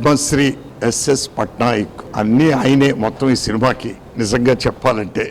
Padmashri SS Patnaik అన్నీ ఆయనే మొత్తం ఈ సినిమాకి. నిజంగా చెప్పాలంటే.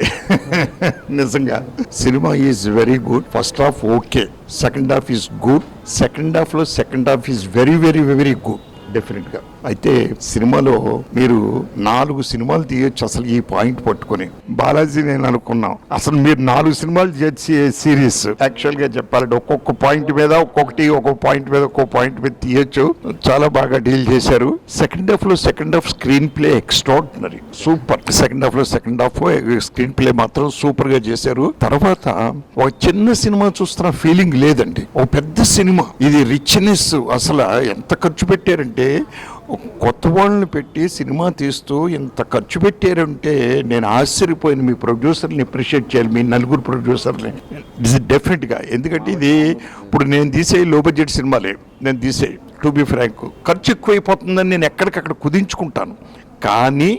నిజంగా. Cinema is very good. First half okay. Second half is good. Second హాఫ్లో second half is very very very good. డెఫినెట్గా అయితే సినిమాలో మీరు నాలుగు సినిమాలు తీయొచ్చు అసలు ఈ పాయింట్ పట్టుకొని. బాలాజీ నేను అనుకున్నాం. అసలు మీరు నాలుగు సినిమాలు చేసే సిరీస్. యాక్చువల్గా చెప్పాలంటే ఒక్కొక్క పాయింట్ మీద ఒక్కొక్కటి ఒక్కొక్క పాయింట్ మీద ఒక్కొక్క పాయింట్ మీద తీయొచ్చు. చాలా బాగా డీల్ చేశారు. సెకండ్ హాఫ్లో second half screen play extraordinary super second హాఫ్లో సెకండ్ హాఫ్ స్క్రీన్ ప్లే మాత్రం సూపర్గా చేశారు. తర్వాత ఒక చిన్న సినిమా చూస్తున్న ఫీలింగ్ లేదండి. ఒక పెద్ద సినిమా. ఇది రిచ్నెస్ అసలు ఎంత ఖర్చు పెట్టారంటే కొత్త వాళ్ళని పెట్టి సినిమా తీస్తూ ఇంత ఖర్చు పెట్టారంటే నేను ఆశ్చర్యపోయిన. మీ ప్రొడ్యూసర్ని అప్రిషియేట్ చేయాలి మీ నలుగురు ప్రొడ్యూసర్ని. ఇస్ డెఫినెట్గా ఎందుకంటే ఇది ఇప్పుడు నేను తీసే లో బడ్జెట్ సినిమాలే. నేను తీసే టు బి ఫ్రాంక్ ఖర్చు ఎక్కువైపోతుందని నేను ఎక్కడికక్కడ కుదించుకుంటాను. కానీ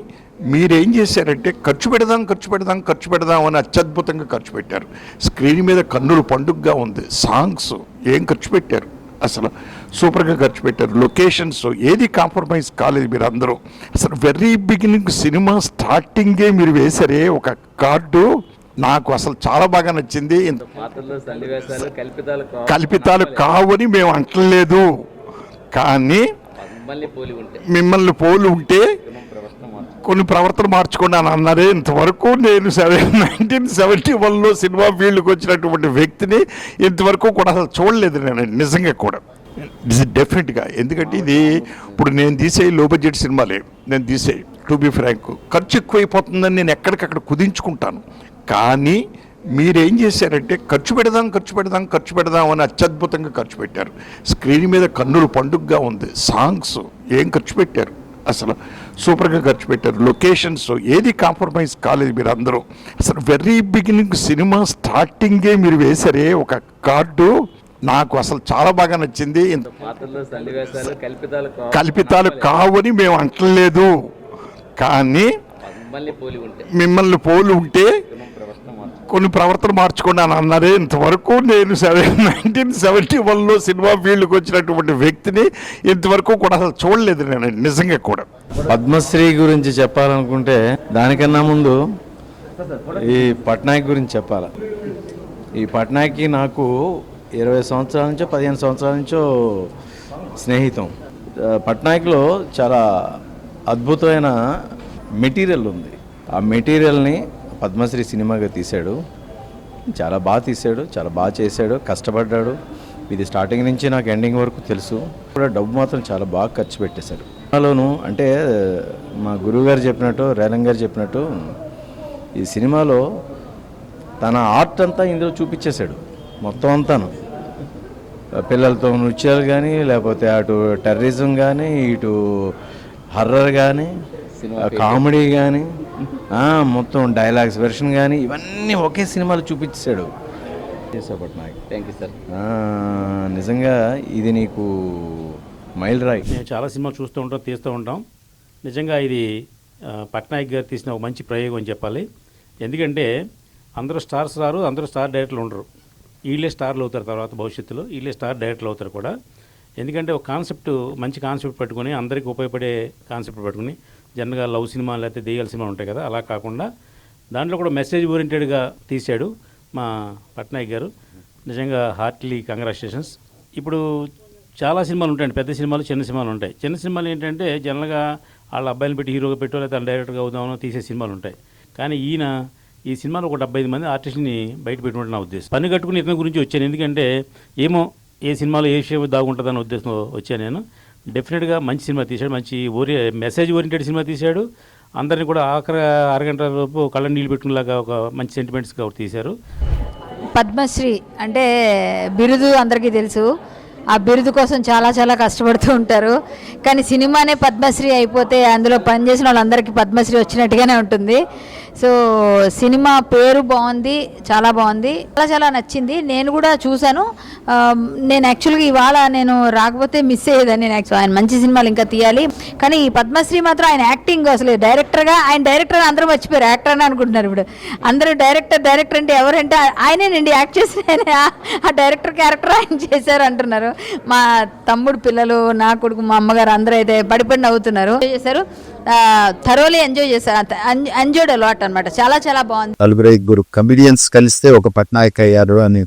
మీరేం చేశారంటే ఖర్చు పెడదాం ఖర్చు పెడదాం ఖర్చు పెడదాం అని అత్యద్భుతంగా ఖర్చు పెట్టారు. స్క్రీన్ మీద కన్నులు పండుగగా ఉంది. సాంగ్స్ ఏం ఖర్చు పెట్టారు? అసలు సూపర్గా ఖర్చు పెట్టారు. లొకేషన్స్ ఏది కాంప్రమైజ్ కాలేదు మీరు అందరూ అసలు వెరీ బిగినింగ్ సినిమా స్టార్టింగే మీరు వేశారే ఒక కార్డు. నాకు అసలు చాలా బాగా నచ్చింది. కల్పితాలు కావని మేము అంటలేదు. కానీ మిమ్మల్ని పోలు ఉంటే కొన్ని ప్రవర్తన మార్చుకోండి అని ఇంతవరకు నేను సెవెన్ నైన్టీన్ సెవెంటీ వన్లో సినిమా ఫీల్డ్కి వచ్చినటువంటి వ్యక్తిని ఇంతవరకు కూడా అసలు చూడలేదు నేను నిజంగా కూడా. ఇస్ డెఫినెట్గా ఎందుకంటే ఇది ఇప్పుడు నేను తీసే లో బడ్జెట్ సినిమాలే నేను తీసే టు బి ఫ్రాంక్ ఖర్చు ఎక్కువైపోతుందని నేను ఎక్కడికక్కడ కుదించుకుంటాను. కానీ మీరేం చేశారంటే ఖర్చు పెడదాం ఖర్చు పెడదాం ఖర్చు పెడదాం అని అత్యద్భుతంగా ఖర్చు పెట్టారు. స్క్రీన్ మీద కన్నులు పండుగగా ఉంది. సాంగ్స్ ఏం ఖర్చు పెట్టారు? అసలు సూపర్గా ఖర్చు పెట్టారు. లొకేషన్స్ ఏది కాంప్రమైజ్ కాలేదు మీరు అందరూ అసలు వెరీ బిగినింగ్ సినిమా స్టార్టింగే మీరు వేశారే ఒక కార్డు. నాకు అసలు చాలా బాగా నచ్చింది. కల్పితాలు కావని మేము అంటలేదు. కానీ మిమ్మల్ని పోలు ఉంటే. కొన్ని ప్రవర్తన మార్చుకోండి అని అన్నారే. ఇంతవరకు నేను సెవెన్ నైన్టీన్ సెవెంటీ వన్లో సినిమా ఫీల్డ్కి వచ్చినటువంటి వ్యక్తిని ఇంతవరకు కూడా అసలు చూడలేదు నేను నిజంగా కూడా. పద్మశ్రీ గురించి చెప్పాలనుకుంటే దానికన్నా ముందు ఈ పట్నాయక్ గురించి చెప్పాలి. ఈ పట్నాయక్కి నాకు ఇరవై సంవత్సరాల నుంచో పదిహేను సంవత్సరాల నుంచో స్నేహితం. పట్నాయక్లో చాలా అద్భుతమైన మెటీరియల్ ఉంది. ఆ మెటీరియల్ని పద్మశ్రీ సినిమాగా తీశాడు. చాలా బాగా తీశాడు చాలా బాగా చేశాడు కష్టపడ్డాడు. ఇది స్టార్టింగ్ నుంచి నాకు ఎండింగ్ వరకు తెలుసు. కూడా డబ్బు మాత్రం చాలా బాగా ఖర్చు పెట్టేశాడు. సినిమాలోను అంటే మా గురువు గారు చెప్పినట్టు రేలంగ్ గారు చెప్పినట్టు ఈ సినిమాలో తన ఆర్ట్ అంతా ఇందులో చూపించేశాడు. మొత్తం అంతాను. పిల్లలతో నృత్యాలు కానీ లేకపోతే అటు టెర్రరిజం కానీ ఇటు హర్రర్ కానీ కామెడీ కానీ మొత్తం డైలాగ్స్ వెర్షన్ కానీ ఇవన్నీ ఒకే సినిమాలో చూపించాడు. నాకు థ్యాంక్ యూ సార్ నిజంగా ఇది నీకు మైల్ రాయి. మేము చాలా సినిమాలు చూస్తూ ఉంటాం తీస్తూ ఉంటాం. నిజంగా ఇది పట్నాయక్ గారు తీసిన ఒక మంచి ప్రయోగం అని చెప్పాలి. ఎందుకంటే అందరూ స్టార్స్ రారు అందరూ స్టార్ డైరెక్టర్లు ఉండరు. వీళ్ళే స్టార్లు అవుతారు తర్వాత భవిష్యత్తులో వీళ్ళే స్టార్ డైరెక్టర్లు అవుతారు కూడా. ఎందుకంటే ఒక కాన్సెప్ట్ మంచి కాన్సెప్ట్ పట్టుకొని అందరికీ ఉపయోగపడే కాన్సెప్ట్ పట్టుకొని జనరల్గా లవ్ సినిమా లేకపోతే దెయ్యాల సినిమా ఉంటాయి కదా అలా కాకుండా దాంట్లో కూడా మెసేజ్ ఓరియంటెడ్గా తీశాడు మా పట్నాయక్ గారు. నిజంగా హార్ట్లీ కంగ్రాచులేషన్స్ ఇప్పుడు చాలా సినిమాలు ఉంటాయండి పెద్ద సినిమాలు చిన్న సినిమాలు ఉంటాయి. చిన్న సినిమాలు ఏంటంటే జనరల్గా వాళ్ళ అబ్బాయిని పెట్టి హీరోగా పెట్టో లేదా డైరెక్టర్గా అవుదామనో తీసే సినిమాలు ఉంటాయి. కానీ ఈయన ఈ సినిమాలో ఒక డెబ్బై ఐదు మంది ఆర్టిస్ట్ని బయట పెట్టుకుంటే నా ఉద్దేశం. పని కట్టుకుని ఇతని గురించి వచ్చాను. ఎందుకంటే ఏమో ఏ సినిమాలో ఏ విషయం దాగుంటుందన్న ఉద్దేశంతో వచ్చాను నేను. డెఫినెట్గా మంచి సినిమా తీశాడు. మంచి ఓరి మెసేజ్ ఓరియంటెడ్ సినిమా తీశాడు. అందరిని కూడా ఆఖరి అరగంట లోపు కళ్ళ నీళ్ళు పెట్టుకునేలాగా ఒక మంచి సెంటిమెంట్స్గా తీశారు. పద్మశ్రీ అంటే బిరుదు అందరికీ తెలుసు. ఆ బిరుదు కోసం చాలా చాలా కష్టపడుతూ ఉంటారు. కానీ సినిమానే పద్మశ్రీ అయిపోతే అందులో పనిచేసిన వాళ్ళందరికీ పద్మశ్రీ వచ్చినట్టుగానే ఉంటుంది. సో సినిమా పేరు బాగుంది చాలా బాగుంది చాలా చాలా నచ్చింది. నేను కూడా చూశాను. నేను యాక్చువల్గా ఇవాళ నేను రాకపోతే మిస్ అయ్యేదాన్ని నేను యాక్చువల్ ఆయన మంచి సినిమాలు ఇంకా తీయాలి. కానీ ఈ పద్మశ్రీ మాత్రం ఆయన యాక్టింగ్ అసలు డైరెక్టర్గా ఆయన డైరెక్టర్ అందరూ మర్చిపోయారు. యాక్టర్ అని అనుకుంటున్నారు ఇప్పుడు. అందరూ డైరెక్టర్ డైరెక్టర్ అంటే ఎవరంటే ఆయనేనండి. యాక్ట్ చేసిన ఆ డైరెక్టర్ క్యారెక్టర్ ఆయన చేశారు అంటున్నారు. మా తమ్ముడు పిల్లలు నా కొడుకు మా అమ్మగారు అందరూ అయితే పడిపడి నవ్వుతున్నారు. చేశారు? థరోలీ ఎంజాయ్ చేశారు. ఎంజాయ్డ్ అలాట్ అనమాట చాలా చాలా బాగుంది. నలుగురు ఐదుగురు కమిడియన్స్ కలిస్తే ఒక పట్నాయక్ అయ్యారు అని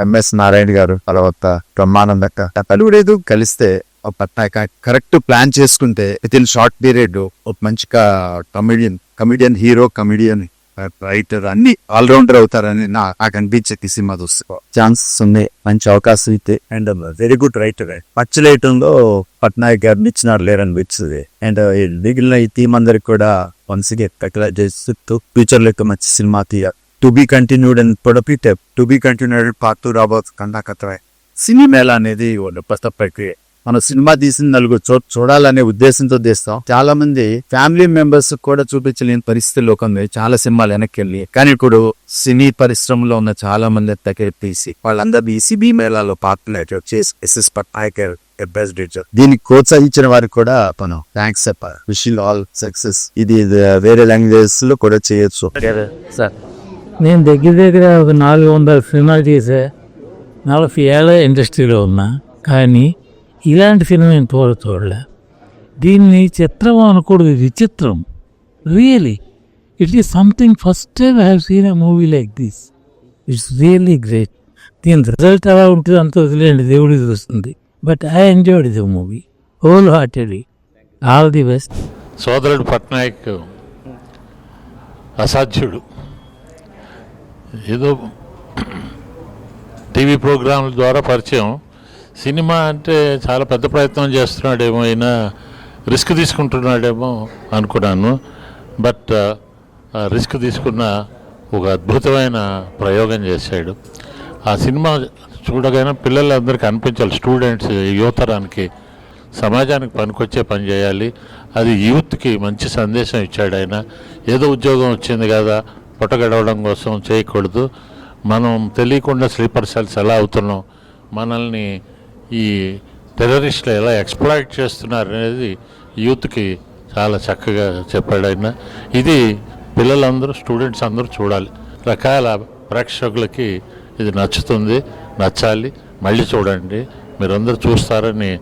ఎంఎస్ నారాయణ గారు తర్వాత బ్రహ్మానందక్క. నలుగురు కలిస్తే ఒక పట్నాయక కరెక్ట్ ప్లాన్ చేసుకుంటే విత్ ఇన్ షార్ట్ పీరియడ్ ఒక మంచిగా comedian comedian hero comedian writer అన్ని ఆల్రౌండర్ అవుతారని నాకు అనిపించేది ఈ సినిమా చూస్తే. ఛాన్సెస్ ఉన్నాయి మంచి అవకాశం అయితే. అండ్ వెరీ గుడ్ రైటర్ పచ్చలేయటంలో పట్నాయక్ గారిని ఇచ్చినారు లేరనిపించింది అండ్ మిగిలిన ఈ టీం అందరికి కూడా వన్స్ అగైన్ చేస్తూ ఫ్యూచర్లో మంచి సినిమా తీయ to be continued and product to be continued part two రాబోత్ కండాకత్ర సినిమేళ అనేది ఒక ప్రక్రియ. మనం సినిమా తీసిన నలుగురు చూ చూడాలనే ఉద్దేశంతో తీస్తాం. చాలా మంది ఫ్యామిలీ మెంబర్స్ కూడా చూపించలేని పరిస్థితుల్లో ఉంది చాలా సినిమాలు వెనక్కి వెళ్ళి కానీ ఇప్పుడు సినీ పరిశ్రమలో ఉన్న చాలా మంది దగ్గర తీసి వాళ్ళందరూ ఈసీబీ మేళాలో పార్టిసిపేట్ చేసి S S Patnaik best teacher దీనికి ప్రోత్సహించిన వారికి కూడా మనం థ్యాంక్స్ చెప్పాలి విష్ ఆల్ సక్సెస్ ఇది ఇది వేరే లాంగ్వేజెస్లో కూడా చేయొచ్చు. సార్ నేను దగ్గర దగ్గర ఒక నాలుగు వందల సినిమాలు చేసా నలభై ఏళ్ళ ఇండస్ట్రీలో ఉన్నా. కానీ ఇలాంటి సినిమా నేను తోడ చూడలే దీన్ని చిత్రం అనకూడదు విచిత్రం. Really it is something first time I have seen a movie like this it's really great దీని రిజల్ట్ ఎలా ఉంటుందో అంత వదిలేండి దేవుడికి చూస్తుంది but I enjoyed the movie whole heartedly all the best సోదరుడు పట్నాయక్ అసాధ్యుడు. ఏదో టీవీ ప్రోగ్రాంల ద్వారా పరిచయం. సినిమా అంటే చాలా పెద్ద ప్రయత్నం చేస్తున్నాడేమో అయినా రిస్క్ తీసుకుంటున్నాడేమో అనుకున్నాను. బట్ ఆ రిస్క్ తీసుకున్న ఒక అద్భుతమైన ప్రయోగం చేశాడు. ఆ సినిమా చూడగానే పిల్లలందరికీ అనిపించాలి స్టూడెంట్స్ యువతరానికి సమాజానికి పనికొచ్చే పని చేయాలి. అది యూత్కి మంచి సందేశం ఇచ్చాడు ఆయన. ఏదో ఉద్యోగం వచ్చింది కదా పొట్టగడవడం కోసం చేయకూడదు. మనం తెలియకుండా స్లీపర్ సెల్స్ ఎలా అవుతున్నాం. మనల్ని ఈ టెర్రరిస్టులు ఎలా ఎక్స్ప్లాయిట్ చేస్తున్నారు అనేది యూత్కి చాలా చక్కగా చెప్పాడు ఆయన. ఇది పిల్లలందరూ స్టూడెంట్స్ అందరూ చూడాలి. రకాల ప్రేక్షకులకి ఇది నచ్చుతుంది నచ్చాలి. మళ్ళీ చూడండి మీరందరూ చూస్తారని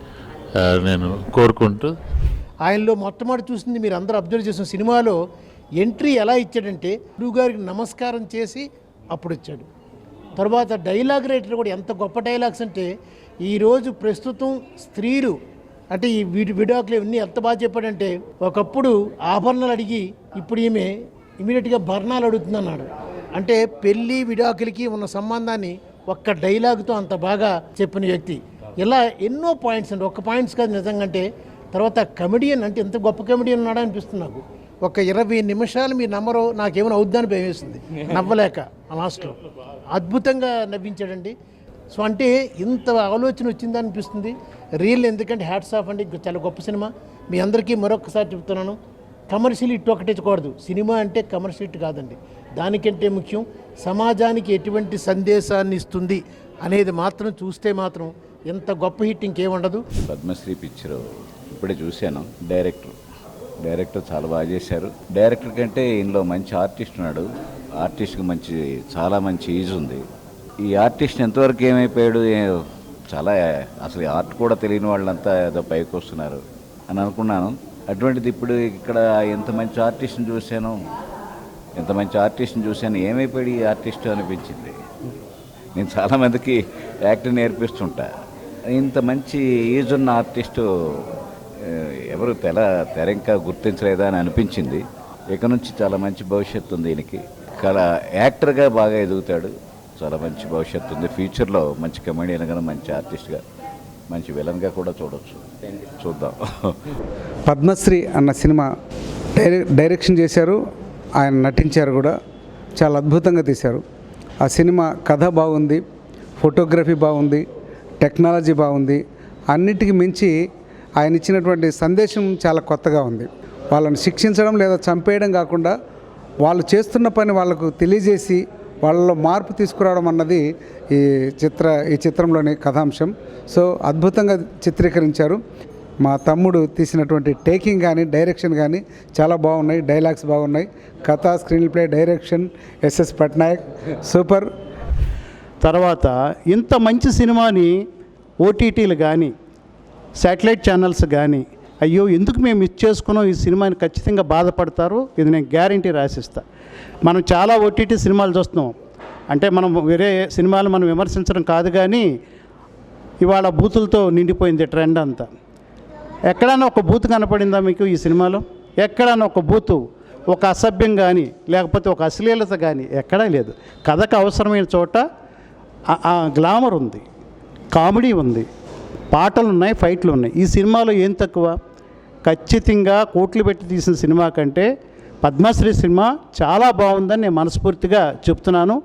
నేను కోరుకుంటూ. ఆయనలో మొట్టమొదటి చూసింది మీరు అందరూ అబ్జర్వ్ చేసిన సినిమాలో ఎంట్రీ ఎలా ఇచ్చాడంటే గురువు గారికి నమస్కారం చేసి అప్పుడు ఇచ్చాడు. తర్వాత డైలాగ్ రైటర్ కూడా ఎంత గొప్ప డైలాగ్స్ అంటే ఈరోజు ప్రస్తుతం స్త్రీలు అంటే ఈ వీడి విడాకులు ఇవన్నీ ఎంత బాగా చెప్పాడంటే ఒకప్పుడు ఆభరణాలు అడిగి ఇప్పుడు ఈమె ఇమీడియట్గా భరణాలు అడుగుతుంది అన్నాడు అంటే పెళ్ళి విడాకులకి ఉన్న సంబంధాన్ని ఒక్క డైలాగ్తో అంత బాగా చెప్పిన వ్యక్తి. ఇలా ఎన్నో పాయింట్స్ అండి. ఒక్క పాయింట్స్ కాదు నిజంగా అంటే తర్వాత కమెడియన్ అంటే ఎంత గొప్ప కమెడియన్ ఉన్నాడా అనిపిస్తుంది నాకు. ఒక ఇరవై నిమిషాలు మీ నమ్మరు నాకేమైనా అవుద్దని భయం వేస్తుంది నవ్వలేక లాస్ట్లో. అద్భుతంగా నవ్వించాడండి. సో అంటే ఇంత ఆలోచన వచ్చిందని అనిపిస్తుంది. రియల్ ఎందుకంటే హ్యాట్స్ ఆఫ్ అండి చాలా గొప్ప సినిమా. మీ అందరికీ మరొకసారి చెప్తున్నాను. కమర్షియల్ ఇట్ ఒకటించకూడదు సినిమా అంటే కమర్షియల్ ఇట్ కాదండి. దానికంటే ముఖ్యం సమాజానికి ఎటువంటి సందేశాన్ని ఇస్తుంది అనేది మాత్రం చూస్తే మాత్రం ఎంత గొప్ప హిట్ ఇంకేముండదు పద్మశ్రీ పిక్చర్ ఇప్పుడే చూశాను. డైరెక్టర్ డైరెక్టర్ చాలా బాగా చేశారు. డైరెక్టర్ కంటే ఇందులో మంచి ఆర్టిస్ట్ ఉన్నాడు. ఆర్టిస్ట్కి మంచి చాలా మంచి ఈజ్ ఉంది. ఈ ఆర్టిస్ట్ ఎంతవరకు ఏమైపోయాడు ఏ- చాలా అసలు ఈ ఆర్ట్ కూడా తెలియని వాళ్ళంతా ఏదో పైకి వస్తున్నారు అని అనుకున్నాను. అటువంటిది ఇప్పుడు ఇక్కడ ఎంత మంచి ఆర్టిస్ట్ని చూశాను ఎంత మంచి ఆర్టిస్ట్ని చూశాను ఏమైపోయాడు ఈ ఆర్టిస్ట్ అనిపించింది. నేను చాలామందికి యాక్ట్ నేర్పిస్తుంటా. ఇంత మంచి ఏజ్ ఉన్న ఆర్టిస్టు ఎవరు తెల తెర ఇంకా గుర్తించలేదా అని అనిపించింది. ఇక నుంచి చాలా మంచి భవిష్యత్తు ఉంది దీనికి కళ యాక్టర్గా బాగా ఎదుగుతాడు. చాలా మంచి భవిష్యత్తు ఉంది. ఫ్యూచర్లో మంచి కమెడియన్గా మంచి ఆర్టిస్ట్గా మంచి విలన్గా కూడా చూడొచ్చు. చూద్దాం. పద్మశ్రీ అన్న సినిమా డైరెక్షన్ చేశారు. ఆయన నటించారు కూడా. చాలా అద్భుతంగా తీశారు. ఆ సినిమా కథ బాగుంది ఫోటోగ్రఫీ బాగుంది టెక్నాలజీ బాగుంది. అన్నిటికీ మించి ఆయన ఇచ్చినటువంటి సందేశం చాలా కొత్తగా ఉంది. వాళ్ళని శిక్షించడం లేదా చంపేయడం కాకుండా వాళ్ళు చేస్తున్న పని వాళ్ళకు తెలియజేసి వాళ్ళలో మార్పు తీసుకురావడం అన్నది ఈ చిత్ర ఈ చిత్రంలోని కథాంశం. సో అద్భుతంగా చిత్రీకరించారు. మా తమ్ముడు తీసినటువంటి టేకింగ్ కానీ డైరెక్షన్ కానీ చాలా బాగున్నాయి డైలాగ్స్ బాగున్నాయి. కథ screen play direction S S Patnaik super. తర్వాత ఇంత మంచి సినిమాని ఓటీటీలు కానీ శాటిలైట్ ఛానల్స్ కానీ అయ్యో ఎందుకు మేము మిస్ చేసుకున్నాం? ఈ సినిమాని ఖచ్చితంగా బాధపడతారు. ఇది నేను గ్యారంటీ రాసిస్తా. మనం చాలా ఓటీటీ సినిమాలు చూస్తున్నాం. అంటే మనం వేరే సినిమాలు మనం విమర్శించడం కాదు కానీ ఇవాళ బూతులతో నిండిపోయింది ట్రెండ్ అంతా. ఎక్కడైనా ఒక బూత్ కనపడిందా మీకు ఈ సినిమాలో? ఎక్కడైనా ఒక బూతు ఒక అసభ్యం కానీ లేకపోతే ఒక అశ్లీలత కానీ ఎక్కడా లేదు. కథకు అవసరమైన చోట ఆ గ్లామర్ ఉంది కామెడీ ఉంది పాటలు ఉన్నాయి ఫైట్లు ఉన్నాయి. ఈ సినిమాలో ఏం తక్కువ? ఖచ్చితంగా కోట్లు పెట్టి తీసిన సినిమా కంటే పద్మశ్రీ సినిమా చాలా బాగుందని నేను మనస్ఫూర్తిగా చెప్తున్నాను.